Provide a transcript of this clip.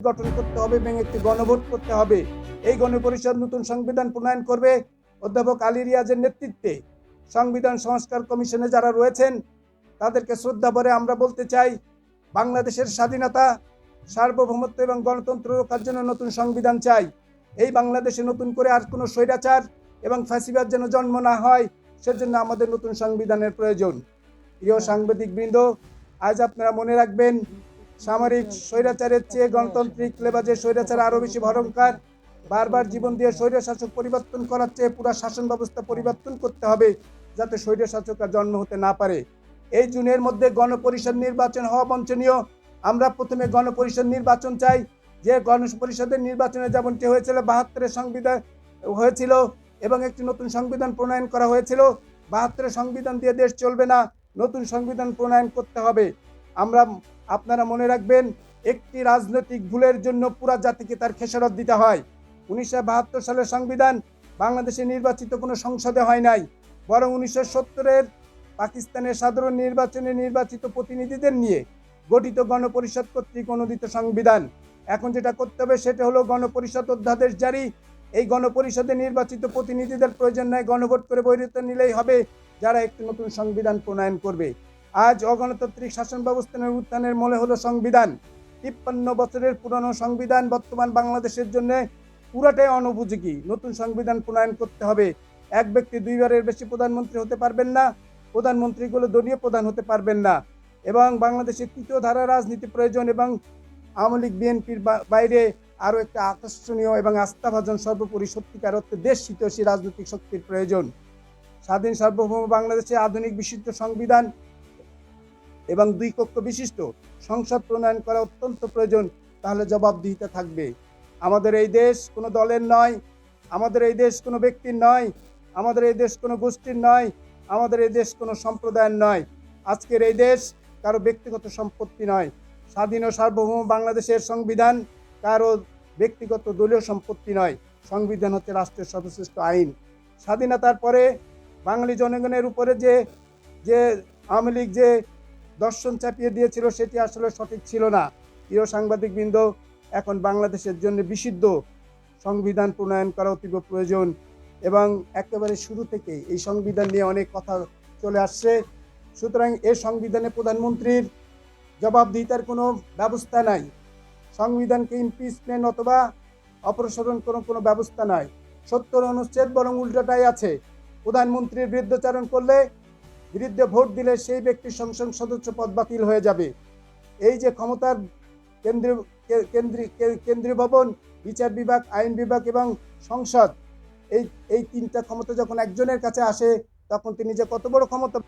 গঠন করতে হবে, এবং একটি গণভোট করতে হবে। এই গণপরিষদ নতুন সংবিধান প্রণয়ন করবে। অধ্যাপক আলী রিয়াজের নেতৃত্বে সংবিধান সংস্কার কমিশনে যারা রয়েছেন, তাদেরকে শ্রদ্ধা ভরে আমরা বলতে চাই, বাংলাদেশের স্বাধীনতা, সার্বভৌমত্ব এবং গণতন্ত্র রক্ষার জন্য নতুন সংবিধান চাই। এই বাংলাদেশে নতুন করে আর কোনো স্বৈরাচার এবং ফাঁসিবাদ যেন জন্ম না হয়, সেজন্য আমাদের নতুন সংবিধানের প্রয়োজন। প্রিয় সাংবাদিক বৃন্দ আজ আপনারা মনে রাখবেন সামরিক স্বৈরাচারের চেয়ে গণতান্ত্রিক লেবাজে স্বৈরাচার আরও বেশি ভয়ঙ্কর। বারবার জীবন দিয়ে স্বৈর শাসক পরিবর্তন করার চেয়ে পুরো শাসন ব্যবস্থা পরিবর্তন করতে হবে, যাতে স্বৈর আর জন্ম হতে না পারে। এই জুনের মধ্যে গণপরিষদ নির্বাচন হওয়া বঞ্চনীয় আমরা প্রথমে গণপরিষদ নির্বাচন চাই। যে গণপরিষদের নির্বাচনে যেমনটি হয়েছিল, বাহাত্তরের সংবিধান হয়েছিল এবং একটি নতুন সংবিধান প্রণয়ন করা হয়েছিল। বাহাত্তরের সংবিধান দিয়ে দেশ চলবে না, নতুন সংবিধান প্রণয়ন করতে হবে। আমরা আপনারা মনে রাখবেন, একটি রাজনৈতিক ভুলের জন্য পুরা জাতিকে তার খেসারত দিতে হয়। উনিশশো বাহাত্তর সালের সংবিধান বাংলাদেশে নির্বাচিত কোনো সংসদে হয় নাই। বরং উনিশশো সত্তরের পাকিস্তানের সাধারণ নির্বাচনে নির্বাচিত প্রতিনিধিদের নিয়ে গঠিত গণপরিষদ কর্তৃক অনুদিত সংবিধান। এখন যেটা করতে হবে সেটা হলো গণপরিষদ অধ্যাদেশ জারি। এই গণপরিষদে নির্বাচিত প্রতিনিধিদের প্রয়োজন নাই, গণভোট করে বৈরিত নিলেই হবে। যারা একটি নতুন সংবিধান প্রণয়ন করবে আজ অগণতান্ত্রিক শাসন ব্যবস্থানের উত্থানের মূলে হলো সংবিধান। তিপ্পান্ন বছরের পুরনো সংবিধান বর্তমান বাংলাদেশের জন্য পুরাটাই অনুপযোগী। নতুন সংবিধান প্রণয়ন করতে হবে। এক ব্যক্তি দুইবারের বেশি প্রধানমন্ত্রী হতে পারবেন না, প্রধানমন্ত্রীগুলো দলীয় প্রধান হতে পারবেন না এবং বাংলাদেশের তৃতীয় ধারা রাজনীতি প্রয়োজন এবং আওয়ামী লীগ, বিএনপির বাইরে আরও একটা আকর্ষণীয় এবং আস্থাভাজন সর্বোপরি সত্যিকার অর্থে দেশ হিতৈষী রাজনৈতিক শক্তির প্রয়োজন। স্বাধীন সার্বভৌম বাংলাদেশে আধুনিক বিশিষ্ট সংবিধান এবং দুই কক্ষ বিশিষ্ট সংসদ প্রণয়ন করা অত্যন্ত প্রয়োজন, তাহলে জবাবদিহিতা থাকবে। আমাদের এই দেশ কোনো দলের নয়, আমাদের এই দেশ কোনো ব্যক্তির নয়, আমাদের এই দেশ কোনো গোষ্ঠীর নয়, আমাদের এই দেশ কোনো সম্প্রদায়ের নয়। আজকের এই দেশ কারও ব্যক্তিগত সম্পত্তি নয়, স্বাধীন ও সার্বভৌম বাংলাদেশের সংবিধান কারও ব্যক্তিগত দলীয় সম্পত্তি নয়। সংবিধান হচ্ছে রাষ্ট্রের সর্বশ্রেষ্ঠ আইন। স্বাধীনতার পরে বাঙালি জনগণের উপরে যে যে আওয়ামী লীগ যে দর্শন চাপিয়ে দিয়েছিল, সেটি আসলে সঠিক ছিল না। প্রিয় সাংবাদিকবৃন্দ, এখন বাংলাদেশের জন্য বিশুদ্ধ সংবিধান প্রণয়ন করা অতীব প্রয়োজন এবং একেবারে শুরু থেকে এই সংবিধান নিয়ে অনেক কথা চলে আসছে। সুতরাং এই সংবিধানে প্রধানমন্ত্রীর জবাবদিহিতার কোনো ব্যবস্থা নাই। সংবিধানকে ইমপিচমেন্ট অথবা অপসারণ কোনো কোনো ব্যবস্থা নাই। সত্তর অনুচ্ছেদ বরং উল্টোটাই আছে। প্রধানমন্ত্রীর বিরুদ্ধাচারণ করলে বিরুদ্ধে ভোট দিলে সেই ব্যক্তির সংসদ সদস্য পদ বাতিল হয়ে যাবে। এই যে ক্ষমতার কেন্দ্রীয় কেন্দ্রীয় ভবন, বিচার বিভাগ, আইন বিভাগ এবং সংসদ, এই এই তিনটা ক্ষমতা যখন একজনের কাছে আসে, তখন তিনি যে কত বড় ক্ষমতা